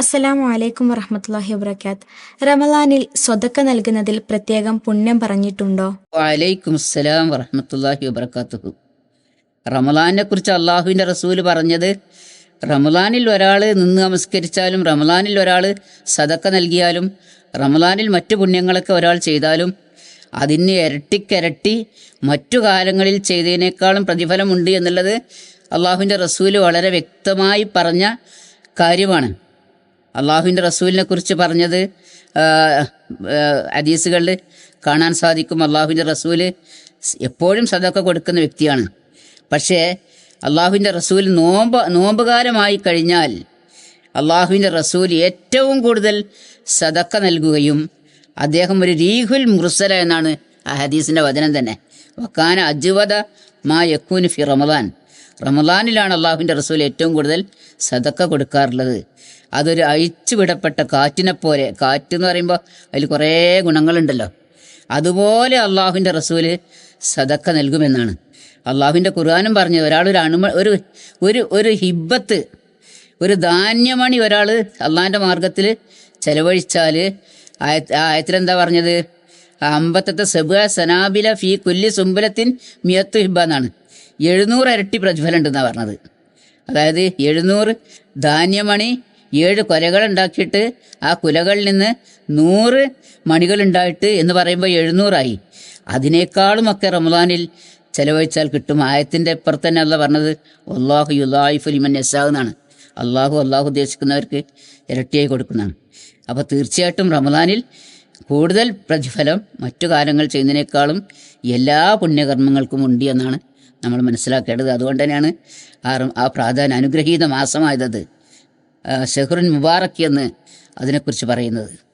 അസ്സലാമു അലൈക്കും വറഹമത്തല്ലാഹി വബർക്കാത്ത് റമലാനിൽ സ്വതക്ക നൽകുന്നതിൽ പ്രത്യേകം പുണ്യം പറഞ്ഞിട്ടുണ്ടോ? വലൈക്കും അസ്സലാം വറഹമത്തല്ലാഹി വബർക്കാത്തുഹു റമലാനെ കുറിച്ച് അള്ളാഹുവിന്റെ റസൂൽ പറഞ്ഞത് റമലാനിൽ ഒരാൾ നിന്ന് നമസ്കരിച്ചാലും റമലാനിൽ ഒരാൾ സതക്ക നൽകിയാലും റമലാനിൽ മറ്റു പുണ്യങ്ങളൊക്കെ ഒരാൾ ചെയ്താലും അതിന് ഇരട്ടിക്കരട്ടി മറ്റു കാലങ്ങളിൽ ചെയ്തതിനേക്കാളും പ്രതിഫലമുണ്ട് എന്നുള്ളത് അള്ളാഹുവിന്റെ റസൂൽ വളരെ വ്യക്തമായി പറഞ്ഞ കാര്യമാണ്. അള്ളാഹുവിന്റെ റസൂലിനെ കുറിച്ച് പറഞ്ഞത് ഹദീസുകളിൽ കാണാൻ സാധിക്കും അള്ളാഹുവിന്റെ റസൂൽ എപ്പോഴും സദക്ക കൊടുക്കുന്ന വ്യക്തിയാണ്. പക്ഷേ അള്ളാഹുവിന്റെ റസൂൽ നോമ്പ് നോമ്പുകാലമായി കഴിഞ്ഞാൽ അള്ളാഹുവിന്റെ റസൂൽ ഏറ്റവും കൂടുതൽ സദക്ക നൽകുകയും അദ്ദേഹം ഒരു രീഹുൽ മുർസല എന്നാണ് ആ ഹദീസിന്റെ വചനം തന്നെ. വക്കാന അജുവദ മാ യക്കൂന് ഫി റമദാൻ. റമദാനിലാണ് അള്ളാഹുവിന്റെ റസൂൽ ഏറ്റവും കൂടുതൽ സതക്ക കൊടുക്കാറുള്ളത്. അതൊരു അഴിച്ചു വിടപ്പെട്ട കാറ്റിനെ പോലെ കാറ്റ് എന്ന് പറയുമ്പോൾ അതിൽ കുറേ ഗുണങ്ങളുണ്ടല്ലോ. അതുപോലെ അള്ളാഹുവിന്റെ റസൂൽ സതക്ക നൽകുമെന്നാണ്. അള്ളാഹുവിന്റെ ഖുർആാനും പറഞ്ഞു ഒരാളൊരു അണുമ ഒരു ഒരു ഒരു ഹിബത്ത് ഒരു ധാന്യമണി ഒരാൾ അള്ളാഹിന്റെ മാർഗത്തിൽ ചെലവഴിച്ചാൽ ആയ ആയത്തിലെന്താ പറഞ്ഞത്? അമ്പത്തത്തെ സെബ സനാബില ഫി കുല്ലി സുംബലത്തിൻ മിയത്തു ഹിബ എന്നാണ്. എഴുന്നൂറ് ഇരട്ടി പ്രതിഫലം ഉണ്ടെന്നാണ് പറഞ്ഞത്. അതായത് എഴുന്നൂറ് ധാന്യമണി ഏഴ് കൊലകൾ ഉണ്ടാക്കിയിട്ട് ആ കുലകളിൽ നിന്ന് നൂറ് മണികൾ ഉണ്ടായിട്ട് എന്ന് പറയുമ്പോൾ എഴുന്നൂറായി. അതിനേക്കാളുമൊക്കെ റമദാനിൽ ചെലവഴിച്ചാൽ കിട്ടും. ആയത്തിന്റെ അപ്പുറത്ത് തന്നെ അല്ല പറഞ്ഞത് അള്ളാഹു യുലായിഫുലിമൻ എന്നാണ്. അള്ളാഹു അള്ളാഹു ഉദ്ദേശിക്കുന്നവർക്ക് ഇരട്ടിയായി കൊടുക്കുന്നതാണ്. അപ്പോൾ തീർച്ചയായിട്ടും റമദാനിൽ കൂടുതൽ പ്രതിഫലം മറ്റു കാലങ്ങൾ ചെയ്യുന്നതിനേക്കാളും എല്ലാ പുണ്യകർമ്മങ്ങൾക്കും ഉണ്ട് എന്നാണ് നമ്മൾ മനസ്സിലാക്കേണ്ടത്. അതുകൊണ്ട് തന്നെയാണ് ആ ആ പ്രാധാന്യ അനുഗ്രഹീത മാസമായത് ഷെഹ്റുൻ മുബാറക് എന്ന് അതിനെക്കുറിച്ച് പറയുന്നത്.